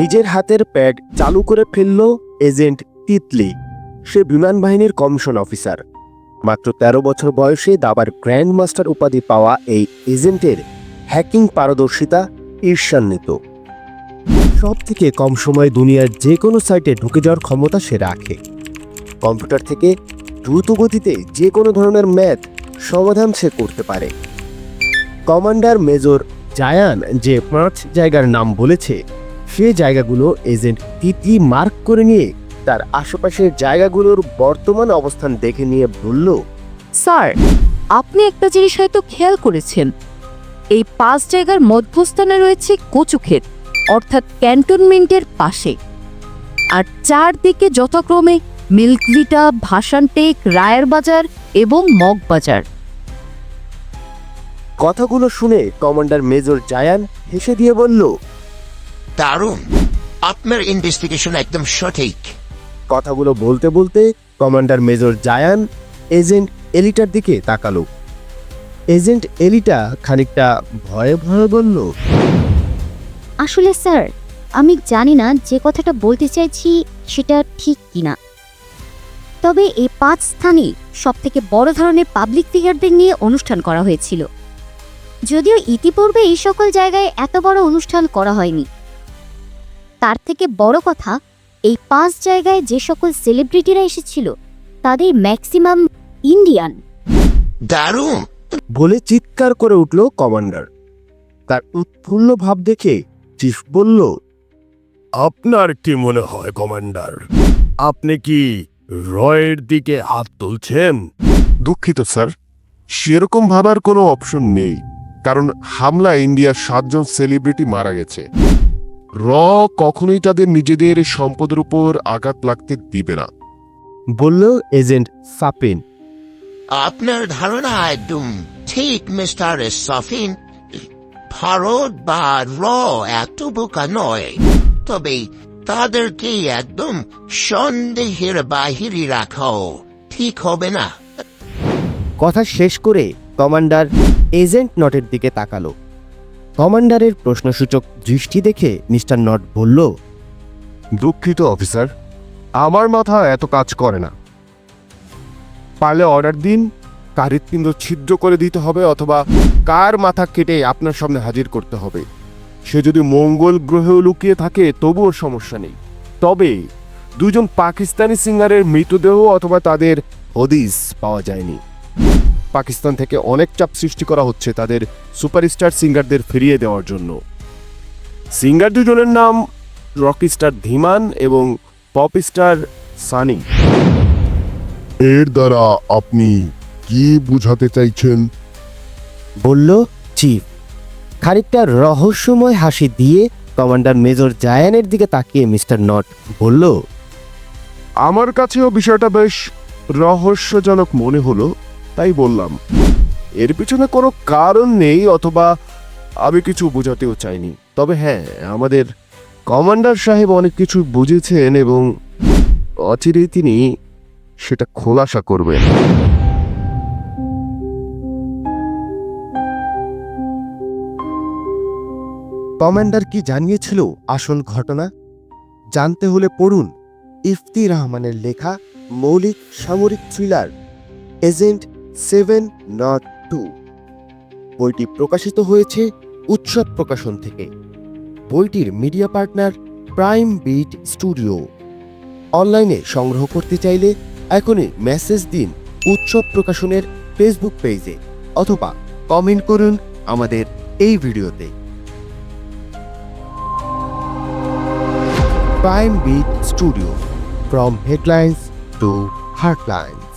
নিজের হাতের প্যাড চালু করে ফেলল এজেন্ট তিতলি। সে বিমান বাহিনীর কমিশন অফিসার। মাত্র ১৩ বছর বয়সে দাবার গ্র্যান্ড মাস্টার উপাধি পাওয়া এই এজেন্টের হ্যাকিং পারদর্শিতা ঈর্ষান্বিত। সব থেকে কম সময়ে দুনিয়ার যে কোনো সাইটে ঢুকে যাওয়ার ক্ষমতা সে রাখে। কম্পিউটার থেকে দ্রুত গতিতে যে কোনো ধরনের ম্যাথ সমাধান সে করতে পারে। কমান্ডার মেজর জায়ান যে পাঁচ জায়গার নাম বলেছে সে জায়গাগুলো এজেন্ট তিতলি মার্ক করে নিয়ে তার আশেপাশের জায়গাগুলোর বর্তমান অবস্থান দেখে নিয়ে বলল স্যার আপনি একটা জিনিস হয়তো খেয়াল করেছেন। এই পাঁচ জায়গার মধ্যস্থানে রয়েছে কচুক্ষেত অর্থাৎ ক্যান্টনমেন্টের পাশে। আর চারদিকে যথাক্রমে মিল্কভিটা ভাসানটেক রায়ের বাজার এবং মগবাজার কথাগুলো শুনে কমান্ডার মেজর জায়ান হেসে দিয়ে বলল দারুণ। আপনার ইনভেস্টিগেশন একদম সঠিক। কথাগুলো বলতে বলতে কমান্ডার মেজর জায়ান এজেন্ট এলিটার দিকে তাকালো। এজেন্ট এলিটা খানিকটা ভয়ে ভয়ে বলল আসলে স্যার আমি জানি না যে কথাটা বলতে চাইছি সেটা ঠিক কিনা। তবে এই পাঁচ স্থানে সবথেকে বড় ধরনের পাবলিক ফিগারদের নিয়ে অনুষ্ঠান করা হয়েছিল। যদিও ইতিপূর্বে এই সকল জায়গায় এত বড় অনুষ্ঠান করা হয়নি। তার থেকে বড় কথা এই পাঁচ জায়গায় যে সকল সেলিব্রিটিরা এসেছিল তাদের ম্যাক্সিমাম ইন্ডিয়ান দারুণ! বলে চিৎকার করে উঠল কমান্ডার তার উৎফুল্ল ভাব দেখে চিফ বলল আপনার কি মনে হয় কমান্ডার আপনি কি রয়ের দিকে হাত তুলছেন? দুঃখিত স্যার। সেরকম ভাবার কোনো অপশন নেই কারণ হামলা ইন্ডিয়ার সাতজন সেলিব্রিটি মারা গেছে। র কখনোই তাদের নিজেদের সম্পদের উপর আঘাত লাগতে দিবে না। বলল এজেন্ট সাপিন। আপনার ধারণা একদম ঠিক মিস্টার সফিন। ভারত বা র এত বোকা নয়। তবে তাদেরকে একদম সন্দেহের বাহিরে রাখাও ঠিক হবে না। কথা শেষ করে কমান্ডার এজেন্ট নটের দিকে তাকালো। কমান্ডারের প্রশ্নসূচক দৃষ্টি দেখে মিস্টার নট বলল, দুঃখিত, অফিসার। আমার মাথা এত কাজ করে না। পারলে অর্ডার দিন কার হৃৎপিণ্ড ছিদ্র করে দিতে হবে অথবা কার মাথা কেটে আপনার সামনে হাজির করতে হবে। সে যদি মঙ্গল গ্রহেও লুকিয়ে থাকে, তবুও সমস্যা নেই। তবে দুজন পাকিস্তানি সিঙ্গারের মৃতদেহ অথবা তাদের হদিস পাওয়া যায়নি। পাকিস্তান থেকে অনেক চাপ সৃষ্টি করা হচ্ছে তাদের সুপারস্টার সিঙ্গারদের ফিরিয়ে দেওয়ার জন্য। সিঙ্গার দুজনের নাম রকি স্টার ধীমান এবং পপ স্টার সানি। এর দ্বারা আপনি কি বুঝাতে চাইছেন? বলল চিফ খানিকটা রহস্যময় হাসি দিয়ে কমান্ডার মেজর জায়ানের দিকে তাকিয়ে মিস্টার নট বলল আমার কাছেও বিষয়টা বেশ রহস্যজনক মনে হলো। তাই বললাম, এর পিছনে কোনো কারণ নেই অথবা আমি কিছু বোঝাতেও চাইনি। তবে হ্যাঁ আমাদের কমান্ডার সাহেব অনেক কিছু বুঝেছেন এবং অচিরেই তিনি সেটা খোলাসা করবেন। কমান্ডার কি জানিয়েছিল আসল ঘটনা? জানতে হলে পড়ুন ইফতি রহমানের লেখা মৌলিক সামরিক thriller, agent seven not two. বইটি প্রকাশিত হয়েছে উৎসব প্রকাশন থেকে। বইটির media partner prime beat studio. অনলাইনে সংগ্রহ করতে চাইলে এখনই মেসেজ দিন উৎসব প্রকাশনের ফেসবুক পেজে অথবা কমেন্ট করুন আমাদের এই ভিডিওতে। Prime Beat Studio from headlines to heartlines.